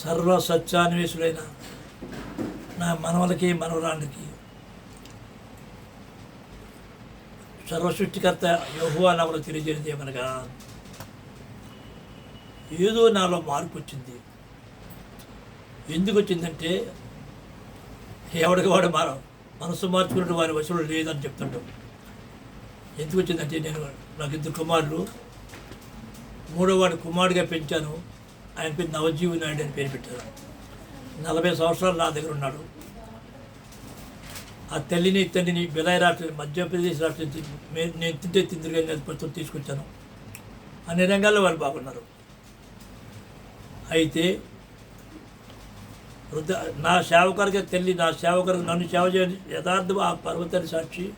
సర్వ సత్యాన్వేషుడైన నా మనవలకి మనవరానికి సర్వసృష్టికర్త యహువా నవలు తెలియజేయనిది ఏమనగా ఏదో నాలో మార్పు వచ్చింది ఎందుకు వచ్చిందంటే ఎవడికి వాడు మన మనసు మార్చుకున్నట్టు వారి వశులు లేదని చెప్తుంటాం. ఎందుకు వచ్చిందంటే నేను నాకు ఇద్దరు కుమారులు మూడో వాడు కుమారుడిగా పెంచాను. ఆయన పేరు నవజీవి నాయుడు అని పేరు పెట్టారు. నలభై సంవత్సరాలు నా దగ్గర ఉన్నాడు. ఆ తల్లిని తండ్రిని బిలాయి రాష్ట్రం మధ్యప్రదేశ్ రాష్ట్రం నేను తింటే తిందిరిగా ప్రస్తుతం తీసుకొచ్చాను. అన్ని రంగాల్లో వాళ్ళు బాగున్నారు. అయితే వృద్ధ నా సేవకరికి తల్లి నా సేవకరికి నన్ను సేవ చేయని యథార్థం ఆ పర్వతాన్ని సాక్షి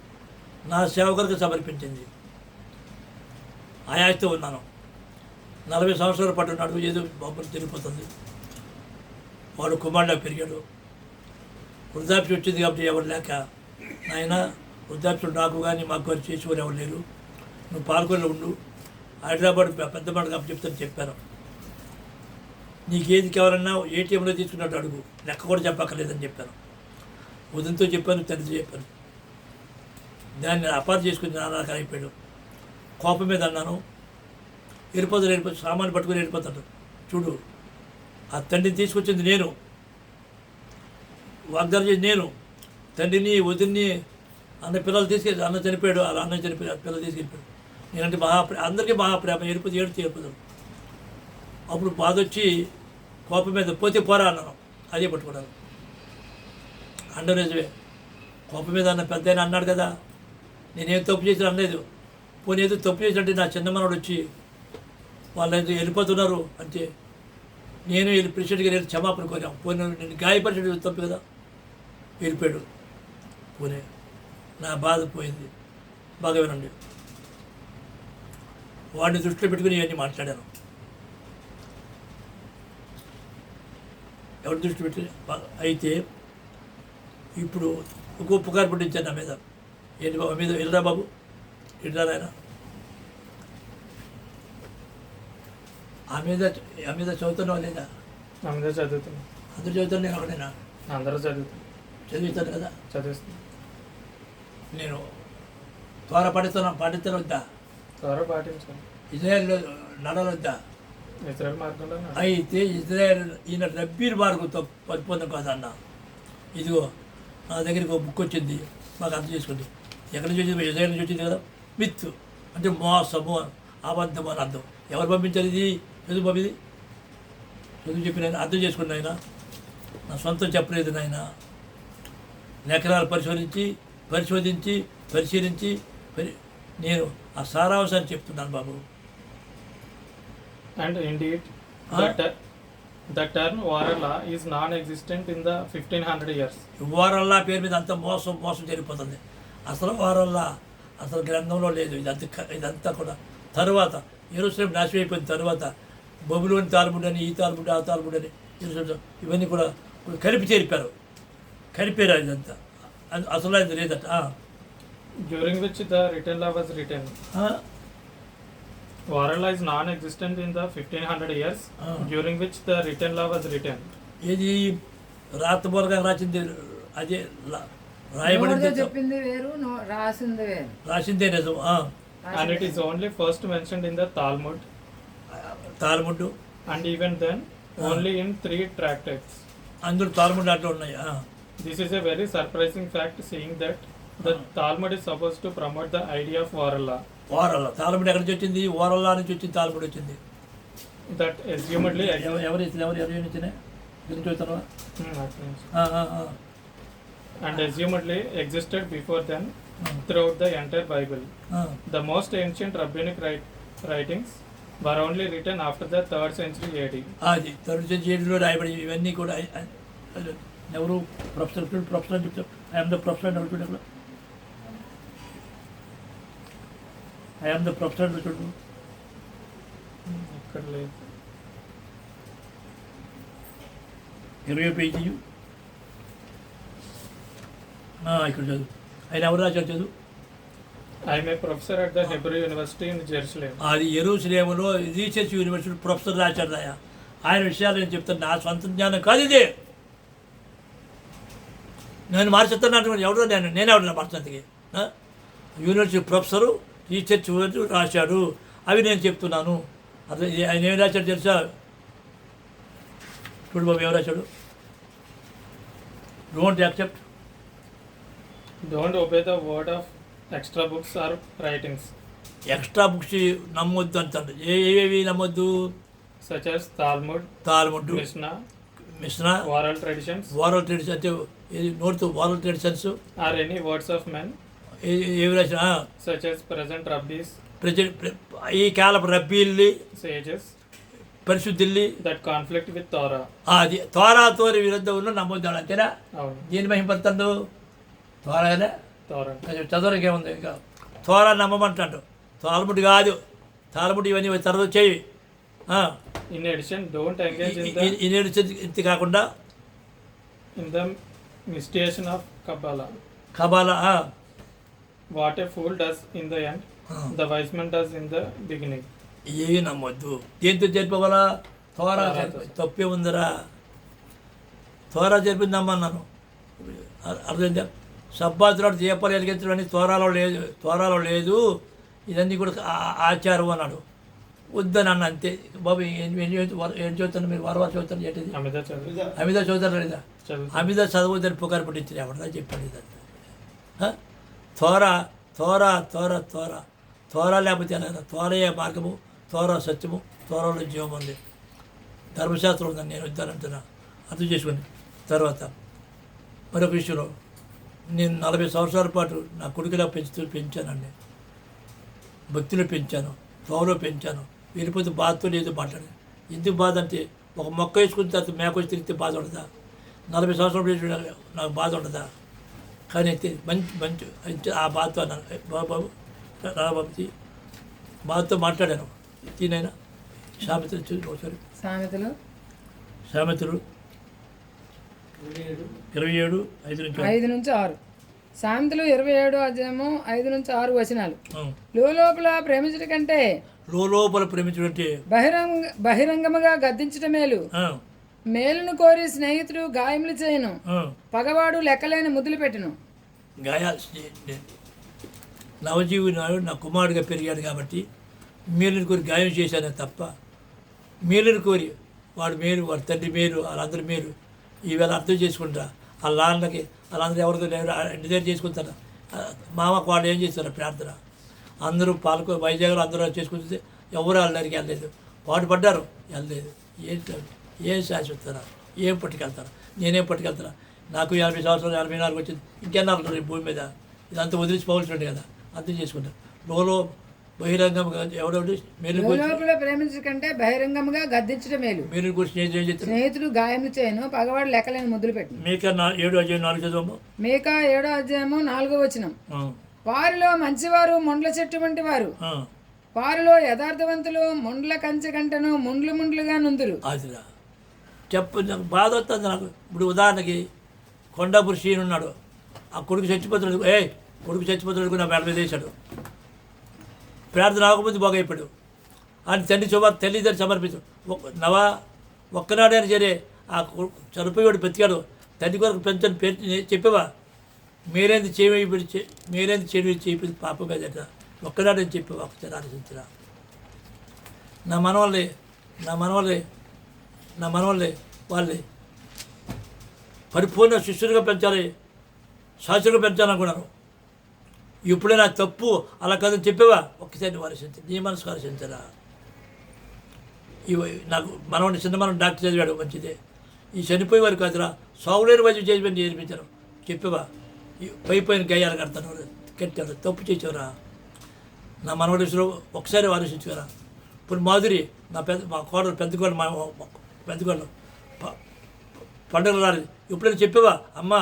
నా సేవకరికి సమర్పించింది. ఆయాస్తో ఉన్నాను. నలభై సంవత్సరాల పాటు నడుము ఏదో బొమ్మలు తిరిగిపోతుంది. వాడు కుమారుడు పెరిగాడు. వృద్ధాప్యం వచ్చింది కాబట్టి ఎవరు లేక నాయన వృద్ధాప్యుడు నాకు కానీ మాకు కానీ చేసేవారు ఎవరు లేరు. నువ్వు పాల్గొని ఉండు. హైదరాబాద్ పెద్ద మాట కాబట్టి చెప్తాను చెప్పాను. నీకేది కావాలన్నా ఏటీఎంలో తీసుకున్నట్టు అడుగు. లెక్క కూడా చెప్పక్కర్లేదని చెప్పాను. ఉదయంతో చెప్పాను తండ్రితో చెప్పాను. దాన్ని అపార్థం చేసుకుని నాన్నగారు అయిపోయాడు. కోపం మీద అన్నాను. వెళ్ళిపోతారు వెళ్ళిపోతాడు సామాన్లు పట్టుకుని వెళ్ళిపోతాడు చూడు ఆ తండ్రిని తీసుకొచ్చింది నేను. వాగ్దానం చేసి నేను. తండ్రిని వదిన్ని అన్న పిల్లలు తీసుకెళ్ళి అన్న చనిపోయాడు అలా అన్న చనిపోయాడు పిల్లలు తీసుకెళ్ళిపోయాడు నేనంటే మహా అందరికీ మహాప్రేమ ఏడిపోతే ఏడుతూ వెళ్ళిపోతాడు అప్పుడు బాధ వచ్చి కోపం మీద పోతే పోరా అన్నాను. అదే పట్టుకున్నాను. అండం నిజమే. కోపం మీద అన్న పెద్ద అన్నాడు కదా నేనేం తప్పు చేసిన అనలేదు. పోనీ ఏదో తప్పు చేసినట్టు నా చిన్న వచ్చి వాళ్ళు వెళ్ళిపోతున్నారు. అంటే నేను వెళ్ళి ప్రెసిడెంట్గా వెళ్ళి క్షమాపణ కోరాం. పోనీ నేను గాయపరిచడం తప్పు కదా? వెళ్ళిపోయాడు. పోనీ నా బాధ పోయింది. బాగా వినండి. వాడిని దృష్టిలో పెట్టుకుని ఇవన్నీ మాట్లాడాను. ఎవరి దృష్టి పెట్టి? అయితే ఇప్పుడు ఒక ఉపకారం పుట్టించాను నా మీద. ఏంటి బాబు? మీద వెళ్ళరా బాబు? వెళ్ళరా నాయన? మీద ఆ మీద చదువుతున్నావా లేదా? అందరూ చదువుతున్నాం. అందరూ చదువుతాను నేను ఒకటేనా అందరూ చదువుతున్నాం. చదివిస్తాను కదా? చదివిస్తున్నాం. నేను త్వర పడిస్తాను పాటిస్తాను వద్దా? త్వరగా పాటించాలి ఇజ్రాయెల్లో నడవద్దా? ఇతరుల మార్గంలో. అయితే ఇజ్రాయెల్ ఈయన రబ్బీర్ మార్గంతో పరిపూర్ణం కాదన్న. ఇదిగో నా దగ్గరికి ఒక బుక్ వచ్చింది. మాకు అర్థం చేసుకోండి. ఎక్కడి వచ్చింది? ఇజ్రాయెల్ వచ్చింది కదా? మిత్ అంటే మోసము అబద్ధం అని అర్థం. ఎవరు పంపించారు ఇది? చదువు పంపింది చదువు చెప్పిన ఆయన అర్థం చేసుకోండి ఆయన నా సొంతం చెప్పలేదు నాయన. లేఖనాలు పరిశోధించి పరిశోధించి పరిశీలించి పరి నేను ఆ సారాంశాన్ని చెప్తున్నాను బాబు. Indeed, Huh? the, ter- the term Varala is non-existent in the 1500 years. వారల్లా పేరు మీద అంత మోసం మోసం జరిగిపోతుంది. అసలు వారల్లా అసలు గ్రంథంలో లేదు. ఇదంతా ఇదంతా కూడా తరువాత ఎరుసలేం నాశనం అయిపోయిన తర్వాత బొబులోని తాలిముడని ఈ తాలిముడు ఆ తాలిముడని ఇవన్నీ కూడా కలిపి చేరిపారు. కలిపారు ఇదంతా. అసలు ఆయన లేదట. During which non existent in fifteen hundred years which the return law was return ఇది రాత బోర్గా రాసింది అదే రాయబడింది రాసిందే నిజం it is only first mention in the Talmud and even then only in three track అందులో తాళముడ్డు ఆటలు ఉన్నాయి. This is a very surprising fact seeing that the Talmud suppose promote the idea of oral law oral law Talmud వచ్చింది? Oral law నుంచి వచ్చింది తాళముడి వచ్చింది. That ఎస్యూమెడ్లీ ఎవరు ఇచ్చిన ఎవరు ఎవరు ఇచ్చిన? And assumedly existed before then through the entire Bible the most ancient rabbinic right writings Bible. Ah. The most ancient rabbinic writ- writings were only written after the third century AD. అది తరుడు చేతిలో రాయబడి ఇవన్నీ కూడా ఎవరు professor professor అని చెప్తారు I'm the professor అని I'm the professor అని చూడు ఇక్కడ లేదు. ఇరవై పేజీ ఇక్కడ చదువు ఆయన ఎవరు రాశారు చదువు అది ఎరుసలేములో రీసెర్చ్ యూనివర్సిటీ ప్రొఫెసర్ రాశాడు ఆయన ఆయన విషయాలు నేను చెప్తాను నా సొంత జ్ఞానం కాదు ఇది. నేను మార్చుతున్నాను ఎవడో నేను నేనే ఎవడన్నా మార్చడానికి యూనివర్సిటీ ప్రొఫెసరు రీసెర్చ్ రాశాడు. అవి నేను చెప్తున్నాను. అదే ఆయన ఏం రాశాడు తెలుసా? చూడు బాబు ఏం రాశాడు? Don't accept Don't obey the word of extra books or writings, extra books నమ్మొద్దు అంటాడు ఏ ఏవేవి నమ్మొద్దు? As Talmud, Talmud Mishnah, Mishnah oral traditions, oral tradition అంటే నోటుతో oral traditions or any words of men, ఏవి రాసిన? such as present rabbis, present ఈ కాలపు రబ్బీల్ని sages, పరిశుద్ధిల్ని that conflict with Torah. అది తోరాతోరి విరుద్ధం ఉన్న నమ్మొద్దాడు అంతేనా? దీని మహిమపడుతుండు తోరానే చదవరండి చదవడానికి ఏముంది? ఇంకా త్వరా నమ్మమంటాడు. తాలముటి కాదు. తాలముటి ఇవన్నీ తర్వాత వచ్చేవి in addition don't engage in addition ఇంత కాకుండా in the మిస్టేషన్ of Kabbalah Kabbalah what a fool does in the end the wise men does in the beginning ఏమి నమ్మొద్దు. దేంతో చెప్పవాలా త్వరా తప్పే ఉందిరా. త్వరా జరిపింది నమ్మన్నాను అర్థం చెప్పు సబ్బాతురాడు దీపాలు వెలిగించడం అని తోరాలో లేదు తోరాలో లేదు. ఇదన్నీ కూడా ఆచారం అన్నాడు. వద్దని అన్న అంతే. బాబు ఏం ఏం చదువుతు- ఏం చదువుతాను మీరు? వారు వారు చదువుతాను ఏంటిది? అమిత చదువు. అమిత చదువుతారు లేదా? అమిత చదవద్దని పుకారు పట్టించిన ఎవడదా చెప్పాడు ఇదంతా. ఆ? తోరా తోరా తోర తోర తోర లేకపోతే ఎలా? తోరయే మార్గము తోర సత్యము తోరలో జీవం ఉంది. ధర్మశాస్త్రం ఉందని నేను వద్దానంటున్నా అర్థం చేసుకోండి తర్వాత మరొక విషయంలో నేను నలభై సంవత్సరాల పాటు నా కొడుకులా పెంచుతూ పెంచానండి. భక్తిలో పెంచాను త్వరలో పెంచాను. వెళ్ళిపోతే బాధతో లేదు మాట్లాడి. ఎందుకు బాధ అంటే ఒక మొక్క వేసుకున్న తర్వాత మేక వచ్చి తిరిగితే బాధ ఉండదా? నలభై సంవత్సరాలు నాకు బాధ ఉండదా? కానీ అయితే మంచి మంచి ఆ బాధతో అన్నాను "ఏ, బాబు బాబు రాబాబుజీ బాధతో మాట్లాడాను. తినైనా సామెతలు చూసి ఒకసారి. సామెతలు? సామెతలు ఇరవై ఏడు. ఐదు నుంచి ఆరు. ఐదు నుంచి ఆరు. సామెతలు ఇరవై ఏడు అధ్యాయము ఐదు నుంచి ఆరు వచనాలు. లోపల ప్రేమించడం కంటే లోపల ప్రేమించినట్టే బహిరంగ బహిరంగముగా గద్దించడం మేలు. ఆ, మేలును కోరి స్నేహితుడు గాయములు చేయను. ఆ. పగవాడు లెక్కలేని ముద్దులు పెట్టెను. గాయాలు నవజీవి నాడు నా కుమారుడిగా పెరిగాడు కాబట్టి మేలుని కోరి గాయం చేశానే తప్ప మేలుని కోరి వాడు మేలు వాడి తండ్రి మేలు వాళ్ళందరి మేలు ఈవేళ అర్థం చేసుకుంటా ఆ నాన్నకి వాళ్ళందరూ ఎవరితో లేరు డిజైన్ చేసుకుంటారా? మామ వాళ్ళు ఏం చేస్తారు ప్రార్థన? అందరూ పాల్గొ వైజాగ్లో అందరూ చేసుకుంటే ఎవరు వాళ్ళకి వెళ్ళలేదు. పాటు పడ్డారు వెళ్ళలేదు. ఏంటి ఏం శాశ్వతారా? ఏం పట్టుకెళ్తారా? నేనేం పట్టుకెళ్తారా నాకు యాభై సంవత్సరాలు ఎనభై నాలుగు వచ్చింది. ఇంకెన్నాళ్ళు ఈ భూమి మీద? ఇదంతా వదిలించుకోవాల్సి ఉంటుంది కదా. అర్థం చేసుకుంటారు. లోలో బహిరంగంగా ఎవడెవడు? మేలు గురించి. లోపల ప్రేమించడం కంటే బహిరంగముగా గద్దించడం మేలు ఏం చెప్తాను స్నేహితుడు గాయములు చేయను పగవాడు లెక్కలేని ముద్దులు పెట్టిన. మీక ఏడు అజయ్ నాలుగు చదవము మేకా ఏడో అధ్యాయము నాలుగో వచనం. వారిలో మంచివారు ముండ్ల చెట్టు వంటి వారు. వారిలో యథార్థవంతులు ముండ్ల కంచె గంటను ముండ్లు ముండ్లుగా నుందురు. అదిరా. చెప్పు నాకు బాధ వస్తుంది నాకు. ఇప్పుడు ఉదాహరణకి కొండాపూర్ శ్రీను ఉన్నాడు. ఆ కొడుకు చచ్చిపోతున్నాడు ఏ కొడుకు చచ్చిపోతున్నాడు నా మెడ మీద వేశాడు. ప్రార్థన ఆగముందు బాగైపోయాడు అని తండ్రి శుభ తల్లిదండ్రులు సమర్పించాడు నవా ఒక్కనాడైనా సరే ఆ చనిపోయాడు బ్రతికాడు. తండ్రి కొరకు పెంచని పేరు చెప్పేవా? మీరేంది చేయబడి మీరేంది చేయడం చేయింది పాపం కదట. ఒక్కనాడని చెప్పేవా? ఒకసారి ఆలోచించరా. నా మనవాళ్ళే నా మనవాళ్ళే నా మనవాళ్ళే వాళ్ళే. పరిపూర్ణ శిష్యుడిగా పెంచాలి శాస్త్రుడిగా పెంచాలనుకున్నాను ఇప్పుడే నా తప్పు అలా కాదని చెప్పేవా? ఒక్కసారి నువ్వు ఆలోచించు నీ మనసుకు ఆలోచించరా ఇవి నాకు మనవాడిని చిన్న మనం డాక్టర్ చదివాడు మంచిదే. ఈ చనిపోయే వారు కాదురా సాగులేని వైద్యం చేసి నేర్పించాను చెప్పేవా? ఈ గయ్యాలు కడతాను కట్టారు తప్పు చేసేవరా? నా మనవడి ఒకసారి ఆలోచించుకోరా. ఇప్పుడు మాధురి నా పెద్ద మా కోడలు పెద్ద కోడలు మా పెద్ద కోడలు పండుగ రాలేదు. ఎప్పుడైనా చెప్పేవా? అమ్మ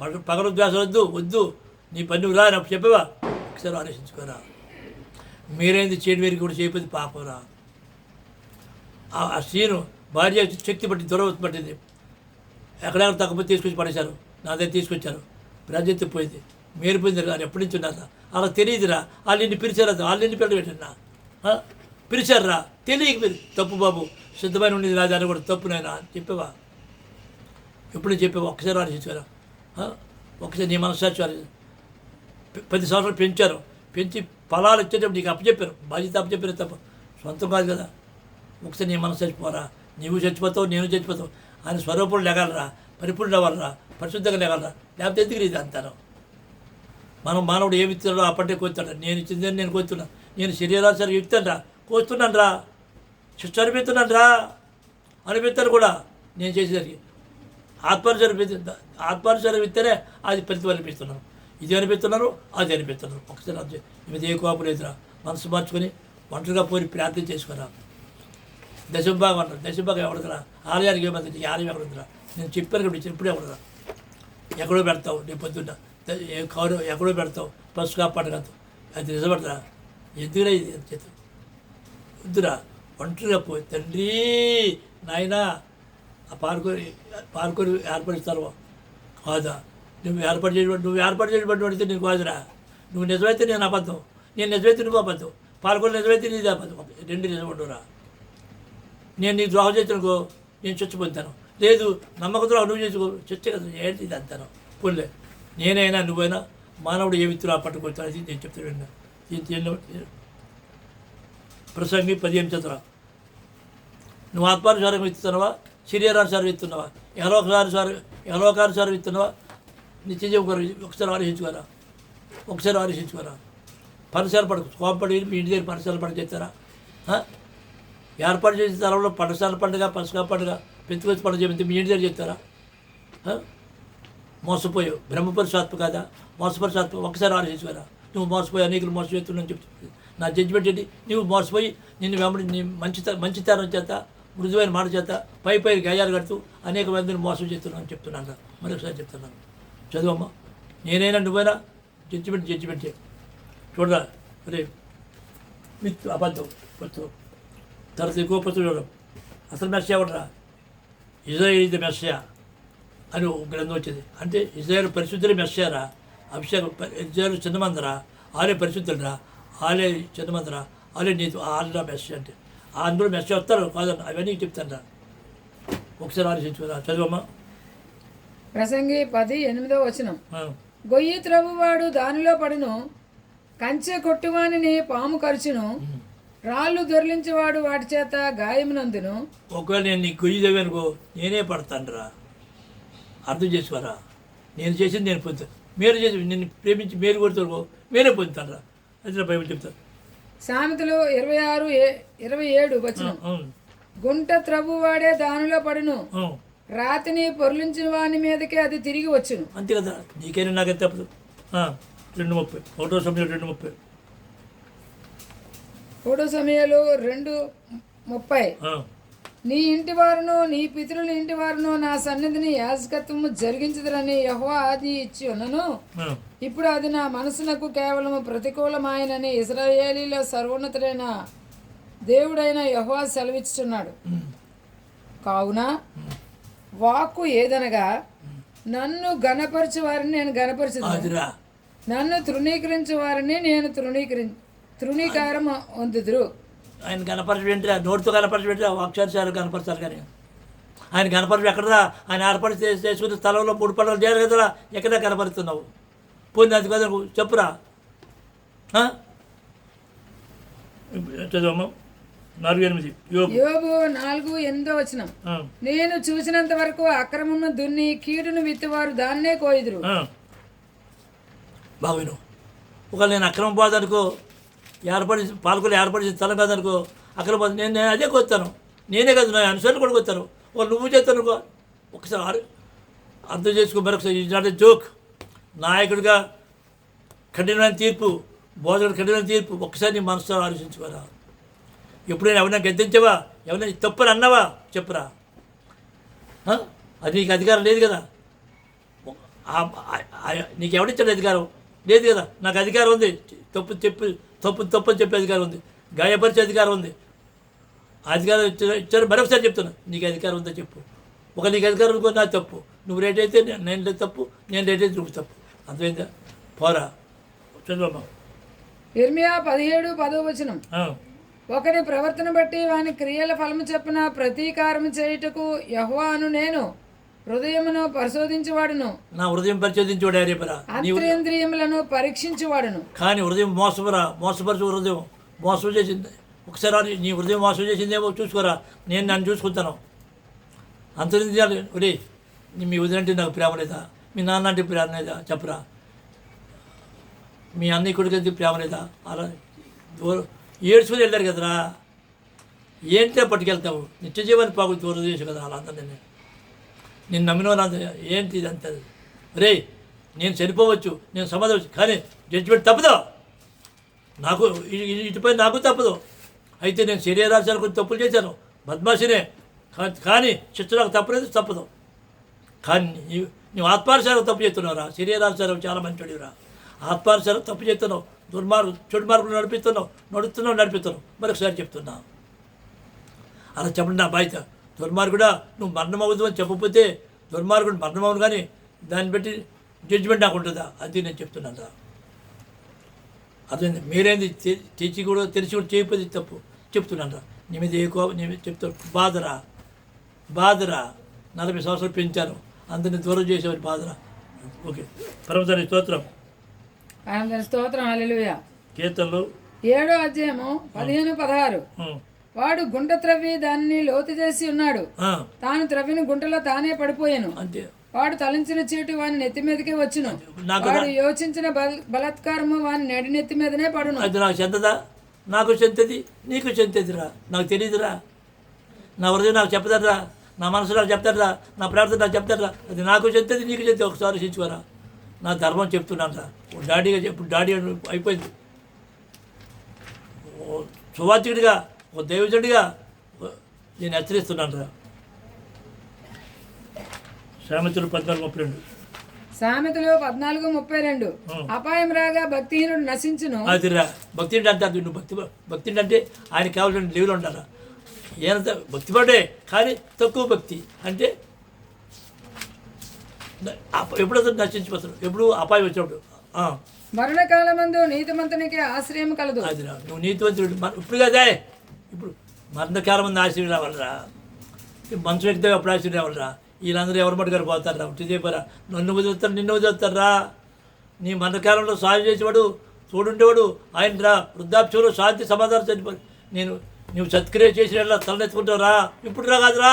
పగ పగల ద్వేష వద్దు వద్దు. నీ పని నువ్వు రా నాకు చెప్పేవా? ఒకసారి ఆలోచించుకోరా. మీరేంది చేయడం వేరికి కూడా చేయకపోతే పాపరా ఆ ఆ సీను భార్య శక్తి పట్టి దూరం పట్టింది. ఎక్కడెక్కడ తగ్గపోతే తీసుకొచ్చి పడేశారు. నా దగ్గర తీసుకొచ్చారు. ప్రజెత్తి పోయింది. మీరు పోయింది కానీ ఎప్పటి నుంచి ఉన్నారా అలా తెలియదురా. వాళ్ళు ఇన్ని పిలిచారు? వాళ్ళు ఇన్ని పిల్లలు పెట్టినా పిలిచారా? తెలియక మీరు తప్పు బాబు. సిద్ధమైన ఉండేది రాజా అని కూడా తప్పు నేను అని చెప్పేవా? ఎప్పుడు చెప్పావా? ఒక్కసారి ఆలోచించారా ఒకసారి నీ మనసాక్షి ఆలోచించు. పది సంవత్సరాలు పెంచారు. పెంచి ఫలాలు ఇచ్చేటప్పుడు నీకు అప్పచెప్పారు. బాధ్యత అప్పచెప్పారు తప్ప. సొంతం కాదు కదా. ఒకసారి నీ మనసు చచ్చిపోరా. నీవు చచ్చిపోతావు నేను చచ్చిపోతావు. ఆయన స్వరూపులు లేగలరా? పరిపూర్ణ అవ్వాలరా పరిశుద్ధంగా లేగలరా? లేకపోతే ఎందుకు ఇది అంటాను మనం మానవుడు ఏమి ఇస్తున్నాడో ఆ పంటే కోస్తాడు నేను ఇచ్చిందని నేను కోస్తున్నా నేను శరీరాలు సరిగ్గా ఇస్తాను రా కోస్తున్నాను రా శిక్ష అనిపిస్తున్నాను రా అనిపిస్తాను కూడా. నేను చేసేసరికి. ఆత్మానుసరి ఆత్మానుసరి ఇస్తేనే అది ప్రతిఫలిపిస్తున్నాను ఇది అనిపిస్తున్నారు అది అనిపిస్తున్నారు ఒకసారి అది ఏ కోపం లేదురా. మనసు మార్చుకొని ఒంటరిగా పోయి ప్రార్థన చేసుకురా. దశంభాగం అంటారు దశంభాగం ఎవడదురా ఆలయానికి ఏమంది ఆలయం ఎవడదురా నేను చెప్పాను కదా ఇప్పుడే ఎవడరా ఎక్కడో పెడతావు నీ పొద్దున్న. కౌరు కారు ఎక్కడో పెడతావు. పసు కాపాడగలదు అది నిజపడదురా ఎందుకురా ఇది? చేత వద్దురా. ఒంటరిగా పోయి తండ్రి నాయనా ఆ పార్కొని పార్కొని ఏర్పరుస్తారు. కాదా? నువ్వు ఏర్పాటు చేయబడి నువ్వు ఏర్పాటు చేయబడి పడితే నీకు కాదురా నువ్వు నిజమైతే నేను అబద్ధం. నేను నిజమైతే నువ్వు అబద్ధం. పాల్గొని నిజమైతే నీది అబద్ధం. రెండు నిజమంటురా నేను నీ ద్రోహం చేసినకో నేను చచ్చిపోతాను. లేదు నమ్మక ద్రోహం నువ్వు చేసుకో చచ్చే కదా ఏంటి ఇది అంతాను? పోలే నేనైనా నువ్వైనా మానవుడు ఏ విత్తులు ఆ పట్టుకొచ్చాను అది నేను చెప్తాను విన్నా ఎన్నో ప్రసంగి పదిహేను చతుర నువ్వు ఆత్మానుసారం ఇస్తున్నావా శరీరానుసారం ఇస్తున్నావా ఎహలోకానుసారం సార్ ఇస్తున్నావా నిత్య ఒకరు ఒకసారి ఆలోచించుకోరా. ఒకసారి ఆలోచించుకోరా. పనసాల పడకు కోపడి మీ ఇంటి దగ్గర పనసాల పండుగ చేస్తారా? ఏర్పాటు చేసిన తరంలో పరసాల పండుగ పసుకా పండుగ పెంచుకొచ్చి పండుగ చెప్తే మీ ఇంటి దగ్గర చెప్తారా మోసపోయావు బ్రహ్మపరిశాత్మ కాదా? మోసపరిశాత్మ ఒకసారి ఆలోచించుకోరా. నువ్వు మోసపోయి అనేకులు అని చెప్తుంది నా జడ్జిమెంట్ ఏంటి? నువ్వు మోసపోయి నిన్ను వెంబడి నీ మంచి మంచి తరం చేత మృదువైన మాట చేత పై పై గయాలు కడుతూ అనేక మందిని మోసం చేస్తున్నాను అని చెప్తున్నాను మరొకసారి చెప్తున్నాను. చదువమ్మా. నేనైనా నువ్వైనా జడ్జిమెంట్ జడ్జిమెంట్ చేయి చూడరా అరే విత్ అబద్ధం పుస్తకం తర్వాత ఇంకో పుస్తకం చూడడం. అసలు మెస్స ఎవడరా? ఇజ్రాయిల్ ఇది మెస్సయా అని ఒక గ్రంథం వచ్చింది. అంటే ఇజ్రాయేల్ పరిశుద్ధులు మెస్సారా? అభిషేకం ప- ఇజ్రాయేల్ చిన్నమందరా ఆలే పరిశుద్ధులరా? ఆలే చిన్నమందరా ఆలే నీతి ఆలరా మెస్స అంటే. అందరూ మెస్స వస్తారు కాదన్న అవన్నీ చెప్తాను ఒకసారి ఆలోచించుకోరా చదువమ్మా. ప్రసంగి పది ఎనిమిదో వచనం. గొయ్యి త్రవ్వువాడు దానిలో పడును కంచె కొట్టువానిని పాము ఖర్చును రాళ్ళు దొర్లించేవాడు వాటి చేత గాయమునందును ఒకవేళ నేను నీకు గొయ్యి చదివానుకో నేనే పడతానురా. అర్థం చేసుకోరా? నేను చేసింది నేను పొందుతాను మీరు చేసి నిన్ను ప్రేమించి మీరు కొడుతారు మీరే పొందుతానురా. అది నా బైబిల్ చెప్తాను సామెతలు ఇరవై ఆరు ఇరవై ఏడు వచనం. అవును. గుంట త్రవ్వువాడే దానిలో పడును. రాతిని పొర్లించిన వాని మీదకి అది తిరిగి వచ్చును. అంతే కదా నీకైనా నాకైతే తప్పదు? రెండు ముప్పై. ఒకటో సమయం రెండు ముప్పై. మూడు సమయాలు రెండు ముప్పై. నీ ఇంటి వారును నీ పితరుల ఇంటి వారును నా సన్నిధిని యాజకత్వము జరిగించదురని యహో ఆది ఇచ్చి ఉన్నను. ఇప్పుడు అది నా మనసునకు కేవలం ప్రతికూలమాయనని ఇజ్రాయేలీలో సర్వోన్నతుడైన దేవుడైన యహోవా సెలవిచ్చుచున్నాడు. కావున వాక్కు ఏదనగా నన్ను గణపరచు వారిని నేను గణపరచదు నన్ను తృణీకరించు వారిని నేను తృణీకరి తృణీకారం పొందుదురు ఆయన కనపరచబెంటి నోటితో కనపరచబెంటి అక్షరశాలు కనపరచాలి కానీ. ఆయన కనపరచు ఎక్కడరా? ఆయన ఏర్పాటు చేసి చేసుకున్న స్థలంలో మూడు పనులు చేయరు కదరా? ఎక్కడ కనపరుస్తున్నావు పోయింది అది కదా చెప్పురా. ఆ? నాలుగు ఎనిమిది యోబు నాలుగు ఎనిమిదో వచనం. ఆ, నేను చూసినంత వరకు అక్రమమును దున్ని కీడును విత్తువారు దాన్నే కోయిదురు. బాగా విను ఒకవేళ నేను అక్రమ పోదనుకో ఏర్పడి పాల్గొని ఏర్పడి స్థలం కాదనుకో అక్రమ పోదు. నేను నేను అదే కొత్తాను నేనే కాదు నా అనుసరణ కూడా కొత్తాను ఒక నువ్వు చేస్తాను అనుకో ఒకసారి అర్థం చేసుకో మరొకసారి. ఇస్ నాట్ జోక్ నాయకుడిగా కఠినమైన తీర్పు బోధకుడు కఠినమైన తీర్పు ఒక్కసారి నీ మనసులో ఆలోచించుకోరా. ఎప్పుడైనా ఎవరైనా గద్దించావా? ఎవరైనా తప్పని అన్నావా చెప్పురా? అది నీకు అధికారం లేదు కదా. నీకు ఎవడిచ్చాడు అధికారం? లేదు కదా. నాకు అధికారం ఉంది. తప్పు చెప్పు తప్పు తప్పు అని చెప్పే అధికారం ఉంది. గాయపరిచే అధికారం ఉంది. అధికారం ఇచ్చారు. మరొకసారి చెప్తున్నా. నీకు అధికారం ఉందో చెప్పు. ఒక నీకు అధికారం ఉందో నా తప్పు. నువ్వు రేట్ అయితే నేను లేదు తప్పు. నేను రేట్ అయితే నువ్వు తప్పు. అర్థమైందా? పోరా. చదువమ్మా ఇర్మియా పదిహేడు పదో వచనం ఒకని ప్రవర్తన బట్టి వాని క్రియల ఫలము చొప్పున ప్రతీకారం చేయుటకు యహోవాను నేను హృదయమును పరిశోధించువాడును. నా హృదయం పరిశోధించోడు రేపరా నీ అంతరేంద్రియములను పరీక్షించువాడును. కానీ హృదయం మోసపరా మోసపరచు హృదయం. మోసం చేసింది. ఒకసారి నీ హృదయం మోసం చేసిందేమో చూసుకోరా. నేను నన్ను చూసుకుంటాను. అంతరించాలి ఒరే మీ వదిన అంటే నాకు ప్రేమ లేదా? మీ నాన్న అంటే ప్రేమ లేదా? చెప్పరా. మీ అన్నయ్య కొడుకు ప్రేమ లేదా? అలా దూరం ఏడ్చుకుని వెళ్ళారు కదరా? ఏంటే పట్టుకెళ్తావు? నిత్య జీవాన్ని పాకు దూరం చేసి కదా అలా నేను నేను నమ్మిన వాళ్ళంతా ఏంటి ఇదంతా? రే నేను చనిపోవచ్చు నేను సమాధవచ్చు కానీ జడ్జిమెంట్ తప్పదు. నాకు ఇటుపై నాకు తప్పదు. అయితే నేను శరీరాశాలు కొన్ని తప్పులు చేశాను బద్మాషినే. కా- కానీ శిక్ష నాకు తప్పలేదు తప్పదు. కానీ నువ్వు ఆత్మానుసారం తప్పు చేస్తున్నావురా. శరీరాచారం చాలా మంచివాడిరా ఆత్మానుసారం తప్పు చేస్తున్నావు. దుర్మార్గు చెడు మార్గంలో నడిపిస్తున్నావు నడుస్తున్నావు నడిపిస్తున్నావు. మరొకసారి చెప్తున్నా. అలా చెప్పండి నా బాధ్యత. దుర్మార్గుడా నువ్వు మరణం అవ్వదు అని చెప్పకపోతే దుర్మార్గుడు మరణం అవును కానీ దాన్ని బట్టి జడ్జిమెంట్ నాకు ఉంటుందా? అది నేను చెప్తున్నాను రా. అదే మీరేంది? తెచ్చి కూడా తెలిసి కూడా చేయకపోతే తప్పు. చెప్తున్నాను నీ మీద ఏ కోపం నీ మీద చెప్తా బాధరా. బాధరా. నలభై సంవత్సరాలు పెంచాను. అందరిని దూరం చేసేవారు బాధరా. ఓకే. పరమతని స్తోత్రం. ఆయన స్తోత్రం హల్లెలూయా. కీర్తనలు. ఏడో అధ్యాయము పదిహేను పదహారు. వాడు గుంట త్రవ్వి దానిని లోతు చేసి ఉన్నాడు. తాను త్రవ్విన గుంటలో తానే పడిపోయాను. వాడు తలంచిన చీటు వాని నెత్తి మీదకే వచ్చును. నాకు వాడు యోచించిన బల- బలాత్కారము వాని నడి నెత్తి మీదనే పడును. అది నాకు చెంతదా? నాకు చెంతది? నీకు చెంతదిరా. నాకు తెలియదురా నా హృదయం నాకు చెప్పదరా నా మనసు నాకు చెప్తారా నా ప్రార్థన నాకు చెప్తారా అది నాకు చెంతది నీకు చెంది ఒకసారి ఆలోచించుకోరా. నా ధర్మం చెప్తున్నాను రా ఓ డాడీగా చెప్పు డాడీ అయిపోయింది. ఓ సువార్తికుడిగా ఓ దైవజుడిగా నేను హెచ్చరిస్తున్నాను రా సామెతలు పద్నాలుగు ముప్పై రెండు. సామెతలు పద్నాలుగు ముప్పై రెండు. అపాయం రాగా భక్తిహీనుడు నశించును. అదిరా భక్తి అంటే నువ్వు భక్తి భక్తి అంటే ఆయనకి కావాల్సిన లెవెల్ ఉంటారా ఏనంత భక్తి పడే కానీ తక్కువ భక్తి అంటే ఎప్పుడో నశించిపోతాడు ఎప్పుడు అపాయం వచ్చినప్పుడు. మరణకాలమందు నీతిమంతునికి ఆశ్రయం కలదు. అదిరా నువ్వు నీతివంతుడు ఇప్పుడు కదా. ఇప్పుడు మరణకాలం మంది ఆశ్చర్యం రావాలరా మనసు వ్యక్తి అప్పుడు ఆశ్చర్యం రావాలరా వీళ్ళందరూ ఎవరి మటుగారు పోతారా? చెప్పారా? నన్ను వదులుతారు నిన్ను వదులుతారా? నీ మరణకాలంలో సాయం చేసేవాడు చూడుండేవాడు ఆయన రా. వృద్ధాప్యంలో శాంతి సమాధానం చనిపోయి నేను నువ్వు సత్క్రియ చేసిన తలనెత్తుకుంటావురా? ఇప్పుడు రా కాదురా.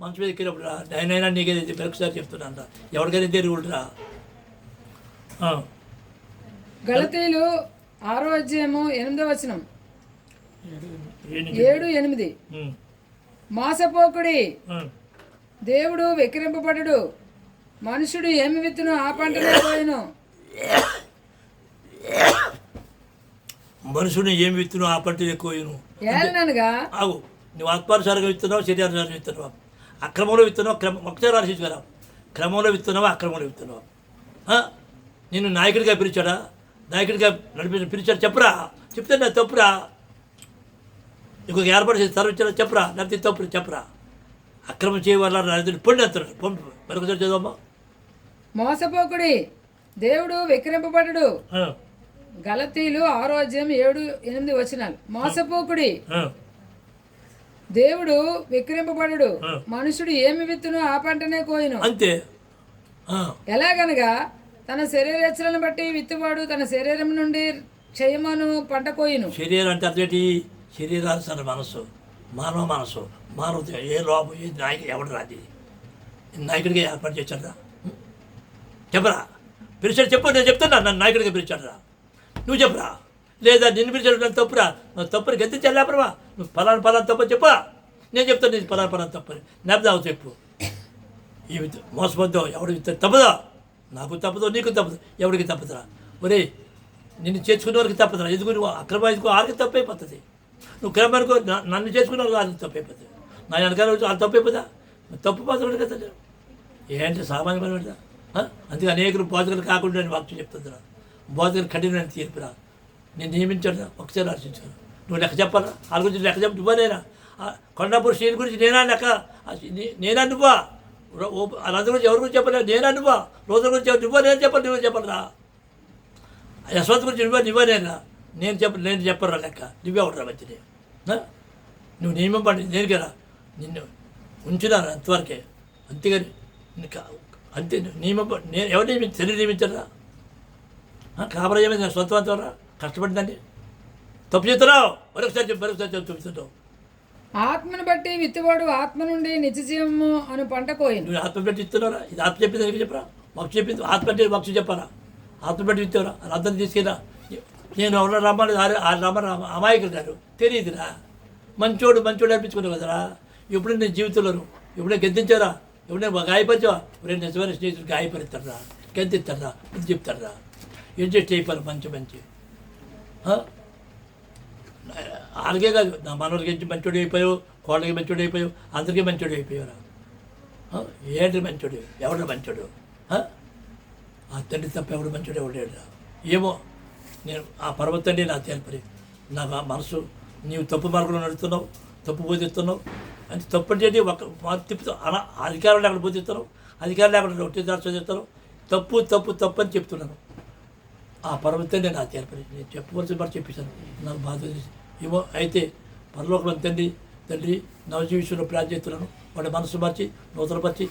మనసు మీద ఎక్కినప్పుడు రా నేనైనా నీకేదైతే మరొకసారి చెప్తున్నాను రా. ఎవరికైనా తెరుగుడురా గలతీలు ఆరో అధ్యాయము ఎనిమిదో వచనం. ఏడు ఎనిమిది. మాసపోకుడి. దేవుడు వెక్కిరింపబడు మనుషుడు ఏమి విత్తును ఆ పంటనే పోయిను. మనుషుని ఏమి విత్తును ఆ పంట ఎక్కువ ఏలనగా ఆగు. నువ్వు ఆత్మానుసారంగా విత్తున్నావు శరీరానుసారంగా విత్తున్నావు? అక్రమంలో విత్తున్నావు క్రమం ఒకసారి ఆలోచించుకోరా క్రమంలో విత్తున్నావా అక్రమంలో విత్తున్నావా? నిన్ను నాయకుడిగా పిలిచాడా? నాయకుడిగా నడిపి పిలిచాడు చెప్పురా. చెప్తే నా తప్పురా. ఇంకొక ఏర్పాటు చేసి తరవించారా చెప్పురా. లేకపోతే ఇది తప్పురా చెప్పురా. అక్రమం చేయవల్ల రైతులు పొండి అంటున్నాడు. పంపు మరొకసారి చదవమ్మా మోసపోకుడి. దేవుడు వెక్కిరింపబడు ఆ, గలతీలు ఆరో అధ్యాయం ఏడు ఎనిమిది వచనాలు. మోసపోకుడి. దేవుడు విక్రింపబడు. మనుషుడు ఏమి విత్తును ఆ పంటనే కోయును. అంతే. ఎలాగనగా తన శరీరచలను బట్టి విత్తువాడు తన శరీరం నుండి క్షయమను పంట కోయును. శరీరం అంటే అదేంటి? శరీరానుసార మనస్సు మానవ మనస్సు మానవ ఏ లోపం ఏ నాయకుడు ఎవడు రాది. నాయకుడిగా ఏర్పాటు చేశారా చెప్పరా? పిలిచాడు చెప్పు నేను చెప్తున్నా నన్ను నాయకుడిగా పిలిచాడురా. నువ్వు చెప్పరా? లేదా నిన్ను పిలిచాడు నన్ను తప్పురా? తప్పుని గెత్తి చెల్లాపరవా నువ్వు పలానా పలానా తప్పు చెప్పా. నేను చెప్తాను నీకు పలానా పలానా తప్పని నెపదావు చెప్పు. ఈ మోసపోద్దావు మోసపోద్దాం ఎవడు తప్పదా? నాకు తప్పదు నీకు తప్పదు ఎవరికి తప్పదురా? ఒరే నిన్ను చేసుకునే వారికి తప్పదురా? ఎందుకు నువ్వు అక్రమ ఎందుకు ఆరికి తప్పైపోతుంది? నువ్వు క్రమానికి నన్ను చేసుకున్న వాళ్ళకి అది తప్పైపోతుంది. నా వెనకాల వచ్చి అది తప్పైపోదా తప్పు పాత్రలు కదా ఏంటి సామాన్యమైన అందుకే అనేకులు బోధకులు కాకుండా నేను వాక్యం చెప్తుందిరా. బోధకులు కఠినమైన తీర్పురా. నేను నియమించాడు ఒకసారి ఆలోచించాను నువ్వు లెక్క చెప్పాలా? వాళ్ళ గురించి లెక్క చెప్పు నువ్వనేనా కొండాపూర్ శ్రీని గురించి నేనా లెక్క? నేను నీ- నేనా నువ్వా? ఓ- వాళ్ళందరి గురించి ఎవరి గురించి చెప్పలేదు? నేనా నువ్వా? రోజుల గురించి నువ్వా? నేను చెప్పాలి నువ్వు చెప్పరా యశ్వంత్ గురించి నువ్వే నువ్వా నేనా? నేను చెప్ప నేను చెప్పరా లెక్క? నువ్వే ఒకటి మంచిది నువ్వు నియమం పడి దేనికరా నిన్ను ఉంచున్నాను అంతవరకే. అంతేగాని అంతే నియమం నేను ఎవరు నియమించి తెలియ నియమించరా కాబరా ఏమైంది? సొంతం అంతవరా కష్టపడిందండి తప్పు చేస్తున్నావు మరొకసారి చెప్పు మరొకసారి చెప్పు చూపిస్తుంటావు ఆత్మను బట్టి విత్తువాడు ఆత్మ నుండి నిత్య జీవము అను పంట కోయిను. నువ్వు ఆత్మ పెట్టి ఇస్తున్నారా ఇది ఆత్మ చెప్పింది ఎందుకు చెప్పరా? మక్ష చెప్పింది ఆత్మ అంటే మక్ష చెప్పారా? ఆత్మ పెట్టి ఇస్తారా అర్థం తీసుకెళ్ళా. నేను ఎవరో రమ్మని ఆ రమ్మ అమాయకులు గారు తెలియదురా. మంచోడు మంచోడు అనిపించుకున్నావు కదరా. ఎప్పుడైనా నేను జీవితంలో ఎప్పుడైనా గెంతించారా ఎప్పుడైనా గాయపరిచావా? ఎప్పుడైనా నిజమైన స్నేహితులు గాయపరుస్తారా గెంతిస్తారా ఇది చెప్తారా అడ్జస్ట్ అయిపోయారు మంచి మంచి? ఆ? అలాగే కాదు నా మనవడికి మంచోడు అయిపోయావు కోళ్ళకి మంచోడు అయిపోయావు అందరికీ మంచోడు అయిపోయావు ఆ? ఏంటి మంచోడు? ఎవడు మంచోడు? ఆ? తండ్రి తప్ప ఎవడు మంచోడు? ఎవడాడు ఏమో నేను ఆ పర్వతండి నా తేల్పరి. నా మనసు నీవు తప్పు మార్గంలో నడుస్తున్నావు తప్పు బోధిస్తున్నావు. అంటే తప్పు అంటే ఒక మార్పు తిప్పుతావు అలా అధికారులు ఎక్కడ బోధిస్తున్నావు అధికారులు లేకుండా ఒట్టి దారి చదివిస్తున్నావు. తప్పు తప్పు తప్పు అని చెప్తున్నాను. ఆ పర్వతండి నేను నా తేల్పరి. నేను చెప్పవలసిన మాట చెప్పేశాను. నాకు బాధ ఏమో అయితే పరలోకం తండ్రి తండ్రి నవజీవితంలో ప్రార్థన చేస్తున్నాను వాడి మనసు మార్చి నూతనపరిచి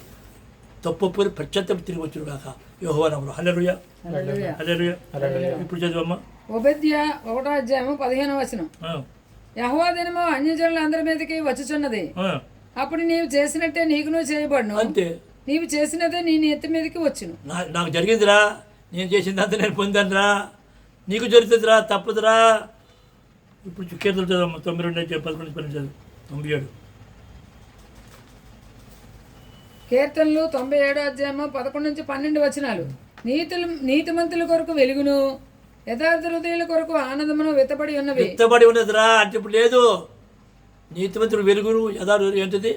తప్పు పోయి ప్రత్యంతం తిరిగి వచ్చుడు కాక యోహోవనములు హల్లెలూయా. హల్లెలూయా. హల్లెలూయా. ఇప్పుడు చదువమ్మా. ఉపద్య ఒకటో అధ్యాయము పదిహేను వచనం. యహోవా దినము అన్యజనుల అందరి మీదకి వచ్చుచున్నది. అప్పుడు నీవు చేసినట్టే నీకును చేయబడును. అంతే. నీవు చేసినదే నీ నెత్తి మీదకి వచ్చును. నా నాకు జరిగిందిరా. నేను చేసిందంతా నేను పొందానురా. నీకు జరుగుతుందిరా తప్పదురా. ఇప్పుడు కీర్తలు చదవమ్మా తొంభై రెండు అయితే పదకొండు పన్నెండు చదువు. తొంభై ఏడు. కీర్తనలు తొంభై ఏడో అధ్యాయము పదకొండు నుంచి పన్నెండు వచనాలు. నీతులు నీతిమంతుల కొరకు వెలుగును యథార్థ హృదయుల కొరకు ఆనందమును వెతబడి ఉన్నవి. ఎత్తబడి ఉన్నదిరా అంటే ఇప్పుడు లేదు. నీతిమంతుడు వెలుగును యథారు ఏంటిది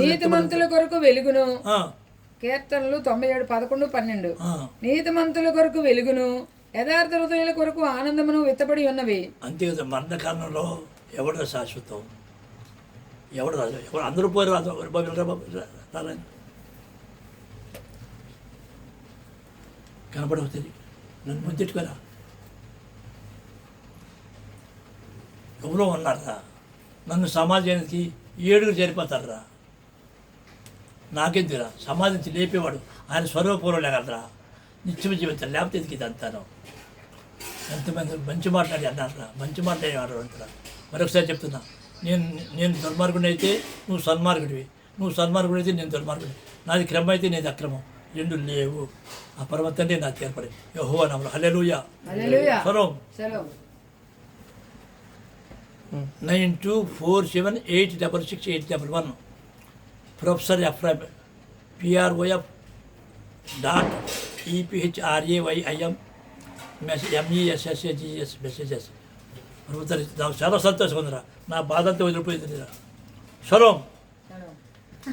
నీతిమంతుల కొరకు వెలుగును. కీర్తనలు తొంభై ఏడు పదకొండు పన్నెండు. నీతిమంతుల కొరకు వెలుగును యథార్థ హృదయుల కొరకు ఆనందమును విత్తబడి ఉన్నవి. అంతే కదా మరణకాలంలో ఎవడ శాశ్వతం. ఎవడు రాజు? ఎవరు? అందరూ పోయి రాజు. ఎవరు రాలని కనపడవుతుంది. నన్ను ముద్దెట్టుకోరా? ఎవరో ఉన్నారా నన్ను సమాజానికి ఏడుగురు చేరిపోతారా నాకెందుకురా? సమాజం లేపేవాడు. ఆయన స్వరూపూర్వం లేగలరా? నిత్యం జీవితం లేకపోతే ఎందుకు ఇది అంతాను ఎంతమంది మంచి మాట్లాడి అన్నారా మంచి మాట్లాడేవాడు అంటారా మరొకసారి చెప్తున్నా నేను నేను దుర్మార్గుడు అయితే నువ్వు సన్మార్గుడివి. నువ్వు సన్మార్గుడు అయితే నేను దుర్మార్గుడి నాది క్రమం అయితే నేను అక్రమం. రెండు లేవు. ఆ పర్వతంటే నాకు ఏర్పడి యహో హల్లెలూయా. సరం సెలవు nine two four seven eight double six eight double one. Professor Ephraim PROF dot EPHRAYIM message MESSAGES messages ప్రభుత్వం చాలా సంతోషం ఉందిరా నా బాధ అంతా వదిలిపోయింది స్వరం